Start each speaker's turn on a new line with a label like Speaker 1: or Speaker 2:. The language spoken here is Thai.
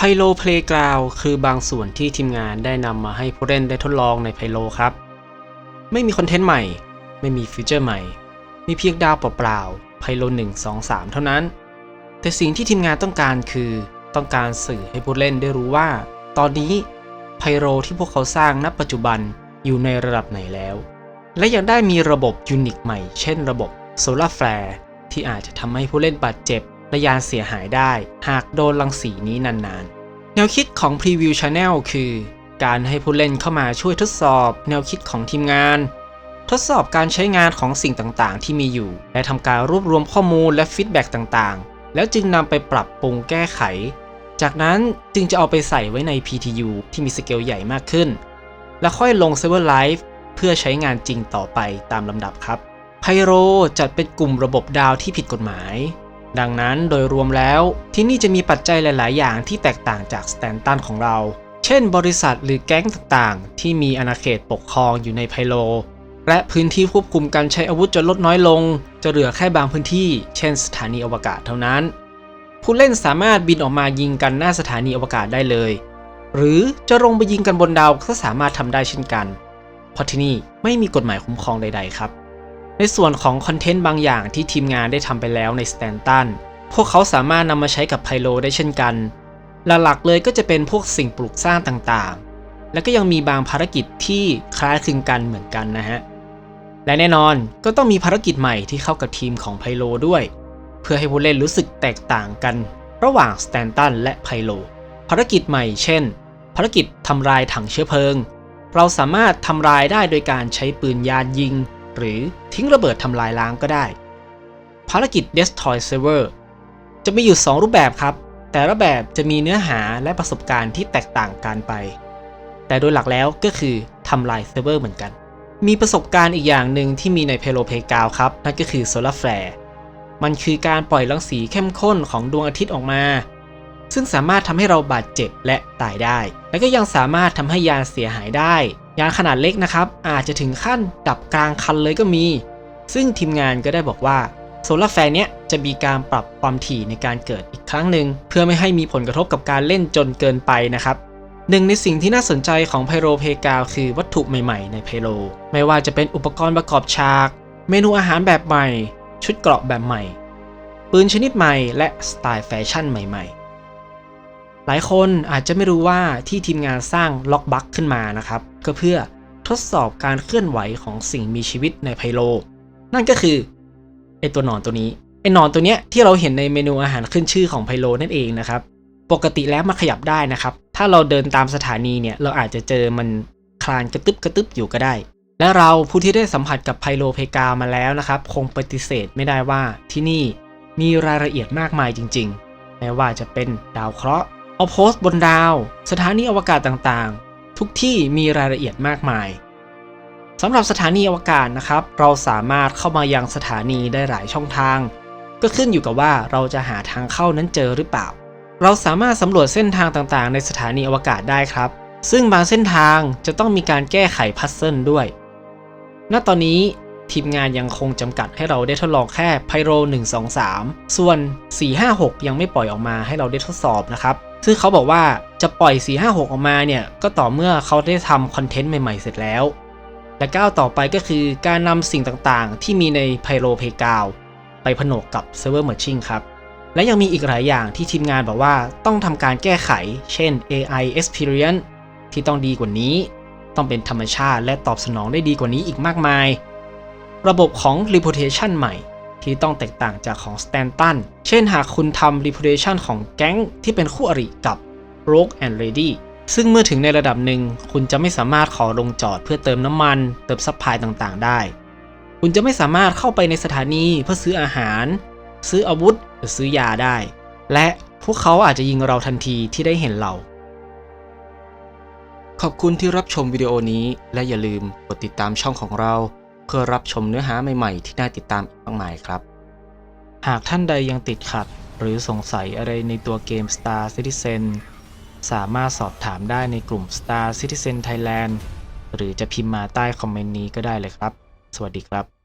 Speaker 1: ไพโลเพล y g r o u n d คือบางส่วนที่ทีมงานได้นำมาให้ผู้เล่นได้ทดลองในไพโลครับ ไม่มีคอนเทนต์ใหม่ ไม่มีฟีเจอร์ใหม่ มีเพียงดาวเปล่าๆไพโล1 2 3 เท่านั้น แต่สิ่งที่ทีมงานต้องการคือต้องการสื่อให้ผู้เล่นได้รู้ว่า ตอนนี้ไพโลที่พวกเขาสร้างณปัจจุบันอยู่ในระดับไหนแล้ว และยังได้มีระบบยูนิคใหม่ เช่นระบบ Solar Flare ที่อาจจะทำให้ผู้เล่นบาดเจ็บ และยานเสียหายได้หากโดนรังสีนี้นานๆ แนวคิดของ Preview Channel คือ การให้ผู้เล่นเข้ามาช่วยทดสอบ แนวคิดของทีมงาน ทดสอบการใช้งานของสิ่งต่างๆ ที่มีอยู่ และทำการรวบรวมข้อมูลและฟีดแบ็กต่างๆ แล้วจึงนำไปปรับปรุงแก้ไข จากนั้นจึงจะเอาไปใส่ไว้ใน PTU ที่มีสเกลใหญ่มากขึ้น แล้วค่อยลง Server Live เพื่อใช้งานจริงต่อไปตามลำดับครับไพโรจัดเป็นกลุ่มระบบดาวที่ผิดกฎหมาย ดังนั้นโดยรวมแล้วที่นี่จะมีปัจจัยหลาย ๆ อย่างที่แตกต่างจากสแตนตันของเรา เช่น บริษัทหรือแก๊งต่าง ๆ ที่มีอาณาเขตปกครองอยู่ในไพโล และพื้นที่ควบคุมการใช้อาวุธจะลดน้อยลง จะเหลือแค่บางพื้นที่ เช่นสถานีอวกาศเท่านั้น ผู้เล่นสามารถบินออกมายิงกันหน้าสถานีอวกาศได้เลย หรือจะลงไปยิงกันบนดาวก็สามารถทำได้เช่นกันเพราะที่นี่ไม่มีกฎหมายคุ้มครองใด ๆ ครับ ในส่วนของคอนเทนต์บางอย่างที่ทีมงานได้ทำไปแล้วในสแตนตันพวกเขาสามารถนำมาใช้กับไพโลได้เช่นกัน หลักๆเลยก็จะเป็นพวกสิ่งปลูกสร้างต่างๆ แล้วก็ยังมีบางภารกิจที่คล้ายคลึงกันเหมือนกันนะฮะ และแน่นอนก็ต้องมีภารกิจใหม่ที่เข้ากับทีมของไพโลด้วย เพื่อให้ผู้เล่นรู้สึกแตกต่างกัน ระหว่างสแตนตันและไพโล ภารกิจใหม่เช่น ภารกิจทำลายถังเชื้อเพลิง เราสามารถทำลายได้โดยการใช้ปืนยานยิง หรือทิ้งระเบิดทำลายล้างก็ได้ ภารกิจ Destroy Server จะมีอยู่ 2 รูปแบบครับ แต่ละแบบจะมีเนื้อหาและประสบการณ์ที่แตกต่างกันไป แต่โดยหลักแล้วก็คือทำลายเซิร์ฟเวอร์เหมือนกัน มีประสบการณ์อีกอย่างหนึ่งที่มีในเพโลเพกาวครับ นั่นก็คือ Solar Flare มันคือการปล่อยรังสีเข้มข้นของดวงอาทิตย์ออกมา ซึ่งสามารถทำให้เราบาดเจ็บและตายได้ และก็ยังสามารถทำให้ยานเสียหายได้ ยานขนาดเล็กนะครับ อาจจะถึงขั้นดับกลางคันเลยก็มี ซึ่งทีมงานก็ได้บอกว่าโซลาร์แฟร์เนี้ยจะมีการปรับความถี่ในการเกิดอีกครั้งหนึ่งเพื่อไม่ให้มีผลกระทบกับการเล่นจนเกินไปนะครับหนึ่งในสิ่งที่น่าสนใจของไพโรเพกาวคือวัตถุใหม่ๆ ในไพโรไม่ว่าจะเป็นอุปกรณ์ประกอบฉาก เมนูอาหารแบบใหม่ ชุดเกราะแบบใหม่ ปืนชนิดใหม่และสไตล์แฟชั่นใหม่ๆ หลายคนอาจจะไม่รู้ว่าที่ทีมงานสร้างล็อกบัคขึ้นมานะครับ ก็เพื่อทดสอบการเคลื่อนไหวของสิ่งมีชีวิตในไพโล นั่นก็คือไอตัวหนอนตัวนี้ไอหนอนตัวเนี้ยที่เราเห็นในเมนูอาหารขึ้นชื่อของไพโลนั่นเองนะครับ ปกติแล้วมันขยับได้นะครับ ถ้าเราเดินตามสถานีเนี่ยเราอาจจะเจอมันคลานกระตึบกระตึบอยู่ก็ได้ และเราผู้ที่ได้สัมผัสกับไพโลเพกามาแล้วนะครับ คงปฏิเสธไม่ได้ว่าที่นี่มีรายละเอียดมากมายจริง ๆ ไม่ว่าจะเป็นดาวเคราะห์ เอาโพสต์บนดาว สถานีอวกาศต่างๆ ทุกที่มีรายละเอียดมากมายสำหรับสถานีอวกาศนะครับ เราสามารถเข้ามายังสถานีได้หลายช่องทาง ก็ขึ้นอยู่กับว่าเราจะหาทางเข้านั้นเจอหรือเปล่า เราสามารถสำรวจเส้นทางต่างๆ ในสถานีอวกาศได้ครับ ซึ่งบางเส้นทางจะต้องมีการแก้ไขพัซเซิลด้วย ณตอนนี้ทีมงานยังคงจำกัดให้เราได้ทดลองแค่ไพโร1 2 3 ส่วน 456 ยังไม่ปล่อยออกมาให้เราได้ทดสอบนะครับ ซึ่งเขาบอกว่าจะปล่อย 456 ออกมาเนี่ย ก็ต่อเมื่อเขาได้ทำคอนเทนต์ใหม่ๆ เสร็จแล้ว และก้าวต่อไปก็คือการนำสิ่งต่างๆ ที่มีในไพโรเพกาวไปผนวกกับเซิร์ฟเวอร์เมอร์ชิงครับ และยังมีอีกหลายอย่างที่ทีมงานบอกว่าต้องทำการแก้ไข เช่น AI experience ที่ต้องดีกว่านี้ ต้องเป็นธรรมชาติและตอบสนองได้ดีกว่านี้อีกมากมาย ระบบของ reputation ใหม่ ที่ต้องแตกต่างจากของ Stanton เช่นหากคุณทำ reputation ของแก๊งที่เป็นคู่อริกับ Rogue and Lady ซึ่งเมื่อถึงในระดับหนึ่ง คุณจะไม่สามารถขอลงจอดเพื่อเติมน้ำมัน เติมซัพพลายต่างๆ ได้ คุณจะไม่สามารถเข้าไปในสถานีเพื่อซื้ออาหาร ซื้ออาวุธหรือซื้อยาได้ และพวกเขาอาจจะยิงเราทันทีที่ได้เห็นเรา ขอบคุณที่รับชมวิดีโอนี้และอย่าลืมกดติดตามช่องของเรา เพื่อรับชมเนื้อหาใหม่ๆ ที่น่าติดตามอีกมากมายครับ หากท่านใดยังติดขัด หรือสงสัยอะไรในตัวเกม Star Citizen สามารถสอบถามได้ในกลุ่ม Star Citizen Thailand หรือจะพิมพ์มาใต้คอมเมนต์นี้ก็ได้เลยครับ สวัสดีครับ